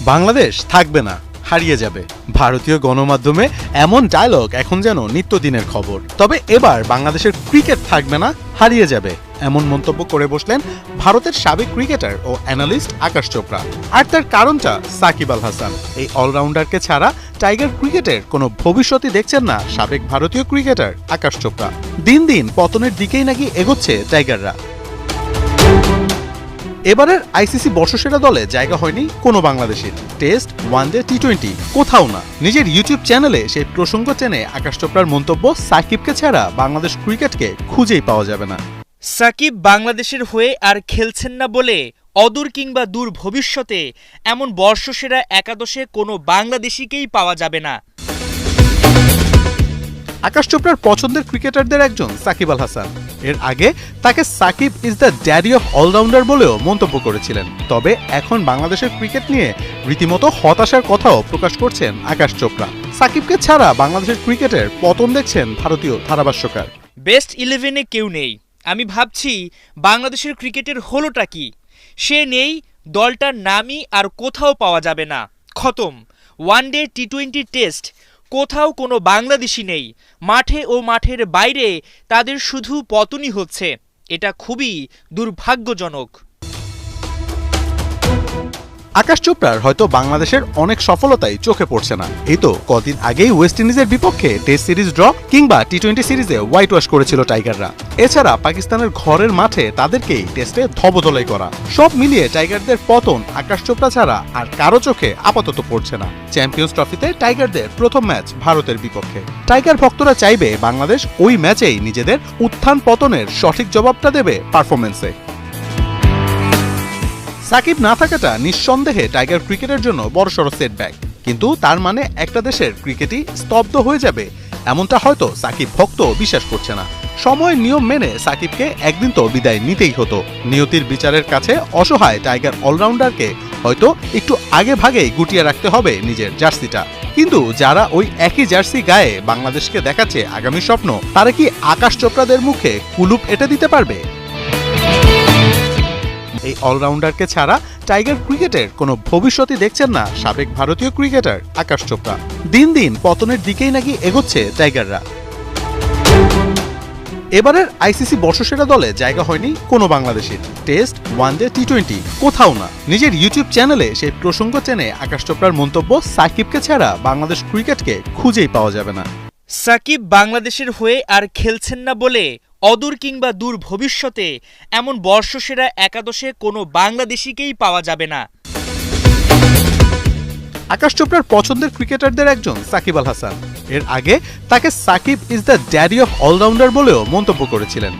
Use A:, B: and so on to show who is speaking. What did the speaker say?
A: বাংলাদেশ থাকবে না, হারিয়ে যাবে। ভারতীয় গণমাধ্যমে এমন ডায়লগ এখন যেন নিত্যদিনের খবর। তবে এবার বাংলাদেশের ক্রিকেট থাকবে না, হারিয়ে যাবে, এমন মন্তব্য করে বসলেন ভারতের সাবেক ক্রিকেটার ও অ্যানালিস্ট আকাশ চোপড়া। আর তার কারণটা সাকিব আল হাসান। এই অলরাউন্ডারকে ছাড়া টাইগার ক্রিকেটের কোনো ভবিষ্যৎই দেখছেন না সাবেক ভারতীয় ক্রিকেটার আকাশ চোপড়া। দিন দিন পতনের দিকেই নাকি এগোচ্ছে টাইগাররা এবারের আইসিসি বর্ষসেরা দলে জায়গা হয়নি কোনো বাংলাদেশের। টেস্ট ওয়ানডে টি টোয়েন্টি কোথাও না। নিজের ইউটিউব চ্যানেলে সেই প্রসঙ্গ টেনে আকাশ চোপড়ার মন্তব্য সাকিবকে ছাড়া বাংলাদেশ ক্রিকেটকে খুঁজেই পাওয়া যাবে না।
B: সাকিব বাংলাদেশের হয়ে আর খেলছেন না বলে অদূর কিংবা দূর ভবিষ্যতে এমন বর্ষসেরা একাদশে কোনো বাংলাদেশিকেই পাওয়া যাবে না।
A: আকাশ চোপড়ার পছন্দের ক্রিকেটারদের একজন সাকিব আল হাসান। এর আগে তাকে Shakib is the daddy of all rounder বলেও মন্তব্য করেছিলেন। তবে এখন বাংলাদেশের ক্রিকেট নিয়ে রীতিমতো হতাশার কথাও প্রকাশ করছেন আকাশ চোপড়া। সাকিবকে ছাড়া বাংলাদেশের ক্রিকেটের পতন দেখছেন ভারতীয় ধারাভাষ্যকার।
B: বেস্ট ইলেভেনে কেউ নেই। আমি ভাবছি বাংলাদেশের ক্রিকেটের হলোটা কি? সে নেই, দলটার নামই আর কোথাও পাওয়া যাবে না। খতম। One day T twenty test কোথাও কোনো বাংলাদেশি নেই। মাঠে ও মাঠের বাইরে তাদের শুধু পতনই হচ্ছে। এটা খুবই দুর্ভাগ্যজনক।
A: আকাশ চোপড়ার হয়তো বাংলাদেশের অনেক সফলতাই চোখে পড়ছে না। এই তো কদিন আগেই ওয়েস্ট ইন্ডিজের বিপক্ষে টেস্ট সিরিজ ড্র কিংবা টি টোয়েন্টি সিরিজে হোয়াইট ওয়াশ করেছিল টাইগাররা। এছাড়া পাকিস্তানের ঘরের মাঠে তাদেরকেই টেস্টে ধবধলাই করা। সব মিলিয়ে টাইগারদের পতন আকাশ চোপড়া ছাড়া আর কারও চোখে আপাতত পড়ছে না। চ্যাম্পিয়ন্স ট্রফিতে টাইগারদের প্রথম ম্যাচ ভারতের বিপক্ষে। টাইগার ভক্তরা চাইবে বাংলাদেশ ওই ম্যাচেই নিজেদের উত্থান পতনের সঠিক জবাবটা দেবে পারফরমেন্সে সাকিব না থাকাটা নিঃসন্দেহে টাইগার ক্রিকেটের জন্য বড়সড় সেটব্যাক কিন্তু তার মানে একটা দেশের ক্রিকেটই স্তব্ধ হয়ে যাবে, এমনটা হয়তো সাকিব ভক্ত বিশ্বাস করছে না। সময়ের নিয়ম মেনে সাকিবকে একদিন তো বিদায় নিতেই হতো। নিয়তির বিচারের কাছে অসহায় টাইগার অলরাউন্ডারকে হয়তো একটু আগে ভাগেই গুটিয়ে রাখতে হবে নিজের জার্সিটা। কিন্তু যারা ওই একই জার্সি গায়ে বাংলাদেশকে দেখাচ্ছে আগামী স্বপ্ন, তারা কি আকাশ চোপড়াদের মুখে কুলুপ এঁটে দিতে পারবে? এই অলরাউন্ডারকে ছাড়া টাইগার ক্রিকেটের কোনো ভবিষ্যৎই দেখছেন না সাবেক ভারতীয় ক্রিকেটার আকাশ চোপড়া। দিন দিন পতনের দিকেই নাকি এগোচ্ছে টাইগাররা। এবারের আইসিসি বর্ষসেরা দলে জায়গা হয়নি কোনো বাংলাদেশের। টেস্ট ওয়ানডে টি টোয়েন্টি কোথাও না। নিজের ইউটিউব চ্যানেলে সেই প্রসঙ্গ টেনে আকাশ চোপড়ার মন্তব্য, সাকিবকে ছাড়া বাংলাদেশ ক্রিকেটকে খুঁজেই পাওয়া যাবে না।
B: সাকিব বাংলাদেশের হয়ে আর খেলছেন না বলে অদূর কিংবা দূর ভবিষ্যতে এমন বর্ষসেরা একাদশে কোনো বাংলাদেশিকেই পাওয়া যাবে না।
A: আকাশ চোপড়ার পছন্দের ক্রিকেটারদের একজন সাকিব আল হাসান। এর আগে তাকে Shakib is the daddy of all rounder বলেও মন্তব্য করেছিলেন।